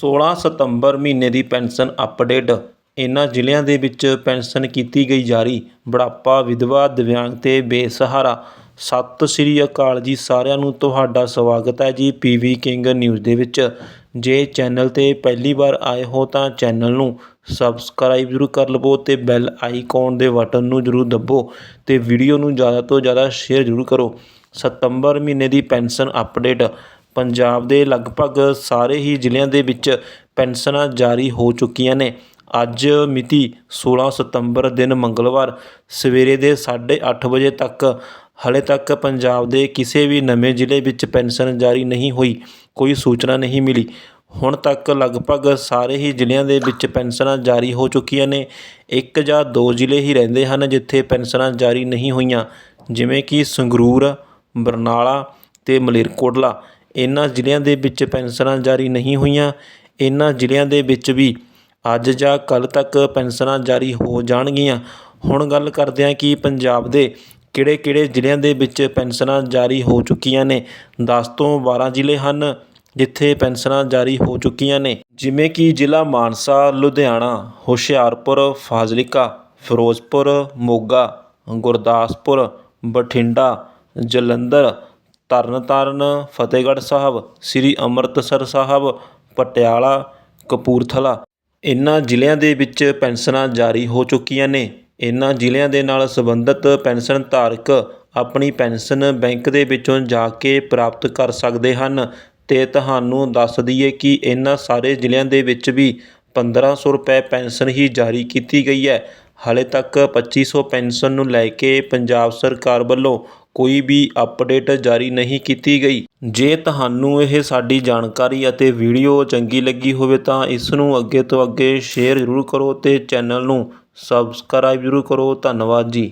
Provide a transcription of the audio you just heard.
16 ਸਤੰਬਰ ਮਹੀਨੇ ਦੀ pension update. ਇਹਨਾਂ ਜ਼ਿਲ੍ਹਿਆਂ ਦੇ ਵਿੱਚ ਪੈਨਸ਼ਨ ਕੀਤੀ ਗਈ ਜਾਰੀ। ਬੁਢਾਪਾ, ਵਿਧਵਾ, ਦਿਵਿਆਂਗ ਤੇ ਬੇਸਹਾਰਾ। ਸਤਿ ਸ਼੍ਰੀ ਅਕਾਲ ਜੀ ਸਾਰਿਆਂ ਨੂੰ, ਤੁਹਾਡਾ ਸਵਾਗਤ ਹੈ ਜੀ ਪੀਵੀ ਕਿੰਗ ਨਿਊਜ਼ ਦੇ ਵਿੱਚ। ਜੇ ਚੈਨਲ 'ਤੇ ਪਹਿਲੀ ਵਾਰ ਆਏ ਹੋ ਤਾਂ ਚੈਨਲ ਨੂੰ ਸਬਸਕ੍ਰਾਈਬ ਜ਼ਰੂਰ ਕਰ ਲਵੋ ਤੇ ਬੈਲ ਆਈਕਨ ਦੇ ਬਟਨ ਨੂੰ ਜ਼ਰੂਰ ਦੱਬੋ ਤੇ ਵੀਡੀਓ ਨੂੰ ਜ਼ਿਆਦਾ ਤੋਂ ਜ਼ਿਆਦਾ ਸ਼ੇਅਰ ਜ਼ਰੂਰ ਕਰੋ। ਸਤੰਬਰ ਮਹੀਨੇ ਦੀ ਪੈਨਸ਼ਨ ਅਪਡੇਟ। ਪੰਜਾਬ ਦੇ ਲਗਭਗ ਸਾਰੇ ਹੀ ਜ਼ਿਲ੍ਹਿਆਂ ਦੇ ਵਿੱਚ ਪੈਨਸ਼ਨਾਂ ਜਾਰੀ ਹੋ ਚੁੱਕੀਆਂ ਨੇ। ਅੱਜ ਮਿਤੀ 16 ਸਤੰਬਰ ਦਿਨ ਮੰਗਲਵਾਰ, ਸਵੇਰੇ ਦੇ 8:30 ਵਜੇ ਤੱਕ ਹਾਲੇ ਤੱਕ ਪੰਜਾਬ ਦੇ ਕਿਸੇ ਵੀ ਨਵੇਂ ਜ਼ਿਲ੍ਹੇ ਵਿੱਚ ਪੈਨਸ਼ਨ ਜਾਰੀ ਨਹੀਂ ਹੋਈ, ਕੋਈ ਸੂਚਨਾ ਨਹੀਂ ਮਿਲੀ। ਹੁਣ ਤੱਕ ਲਗਭਗ ਸਾਰੇ ਹੀ ਜ਼ਿਲ੍ਹਿਆਂ ਦੇ ਵਿੱਚ ਪੈਨਸ਼ਨਾਂ ਜਾਰੀ ਹੋ ਚੁੱਕੀਆਂ ਨੇ। ਇੱਕ ਜਾਂ ਦੋ ਜ਼ਿਲ੍ਹੇ ਹੀ ਰਹਿੰਦੇ ਹਨ ਜਿੱਥੇ ਪੈਨਸ਼ਨਾਂ ਜਾਰੀ ਨਹੀਂ ਹੋਈਆਂ, ਜਿਵੇਂ ਕਿ ਸੰਗਰੂਰ, ਬਰਨਾਲਾ ਅਤੇ ਮਲੇਰਕੋਟਲਾ। ਇਹਨਾਂ ਜ਼ਿਲ੍ਹਿਆਂ ਦੇ ਵਿੱਚ ਪੈਨਸ਼ਨਾਂ ਜਾਰੀ ਨਹੀਂ ਹੋਈਆਂ। ਇਹਨਾਂ ਜ਼ਿਲ੍ਹਿਆਂ ਦੇ ਵਿੱਚ ਵੀ ਅੱਜ ਜਾਂ ਕੱਲ੍ਹ ਤੱਕ ਪੈਨਸ਼ਨਾਂ ਜਾਰੀ ਹੋ ਜਾਣਗੀਆਂ। ਹੁਣ ਗੱਲ ਕਰਦੇ ਹਾਂ ਕਿ ਪੰਜਾਬ ਦੇ ਕਿਹੜੇ ਕਿਹੜੇ ਜ਼ਿਲ੍ਹਿਆਂ ਦੇ ਵਿੱਚ ਪੈਨਸ਼ਨਾਂ ਜਾਰੀ ਹੋ ਚੁੱਕੀਆਂ ਨੇ। 10 ਤੋਂ 12 ਜ਼ਿਲ੍ਹੇ ਹਨ ਜਿੱਥੇ ਪੈਨਸ਼ਨਾਂ ਜਾਰੀ ਹੋ ਚੁੱਕੀਆਂ ਨੇ। ਜਿਵੇਂ ਕਿ ਜ਼ਿਲ੍ਹਾ ਮਾਨਸਾ, ਲੁਧਿਆਣਾ, ਹੁਸ਼ਿਆਰਪੁਰ, ਫਾਜ਼ਿਲਕਾ, ਫਿਰੋਜ਼ਪੁਰ, ਮੋਗਾ, ਗੁਰਦਾਸਪੁਰ, ਬਠਿੰਡਾ, ਜਲੰਧਰ ਤਰਨਤਾਰਨ, ਫਤਿਹਗੜ੍ਹ ਸਾਹਿਬ, ਸ੍ਰੀ ਅੰਮ੍ਰਿਤਸਰ ਸਾਹਿਬ, ਪਟਿਆਲਾ, ਕਪੂਰਥਲਾ। ਇਹਨਾਂ ਜ਼ਿਲ੍ਹਿਆਂ ਦੇ ਵਿੱਚ ਪੈਨਸ਼ਨਾਂ ਜਾਰੀ ਹੋ ਚੁੱਕੀਆਂ ਨੇ। ਇਹਨਾਂ ਜ਼ਿਲ੍ਹਿਆਂ ਦੇ ਨਾਲ ਸੰਬੰਧਿਤ ਪੈਨਸ਼ਨ ਧਾਰਕ ਆਪਣੀ ਪੈਨਸ਼ਨ ਬੈਂਕ ਦੇ ਵਿੱਚੋਂ ਜਾ ਕੇ ਪ੍ਰਾਪਤ ਕਰ ਸਕਦੇ ਹਨ ਤੇ ਤੁਹਾਨੂੰ ਦੱਸ ਦਈਏ ਕਿ ਇਹਨਾਂ ਸਾਰੇ ਜ਼ਿਲ੍ਹਿਆਂ ਦੇ ਵਿੱਚ ਵੀ 1500 ਰੁਪਏ ਪੈਨਸ਼ਨ ਹੀ ਜਾਰੀ ਕੀਤੀ ਗਈ ਹੈ। ਹਾਲੇ ਤੱਕ 2500 ਪੈਨਸ਼ਨ ਨੂੰ ਲੈ ਕੇ ਪੰਜਾਬ ਸਰਕਾਰ ਵੱਲੋਂ ਕੋਈ ਵੀ ਅਪਡੇਟ ਜਾਰੀ ਨਹੀਂ ਕੀਤੀ ਗਈ। ਜੇ ਤੁਹਾਨੂੰ ਇਹ ਸਾਡੀ ਜਾਣਕਾਰੀ ਅਤੇ ਵੀਡੀਓ ਚੰਗੀ ਲੱਗੀ ਹੋਵੇ ਤਾਂ ਇਸ ਨੂੰ ਅੱਗੇ ਤੋਂ ਅੱਗੇ ਸ਼ੇਅਰ ਜ਼ਰੂਰ ਕਰੋ ਤੇ ਚੈਨਲ ਨੂੰ ਸਬਸਕ੍ਰਾਈਬ ਜ਼ਰੂਰ ਕਰੋ। ਧੰਨਵਾਦ ਜੀ।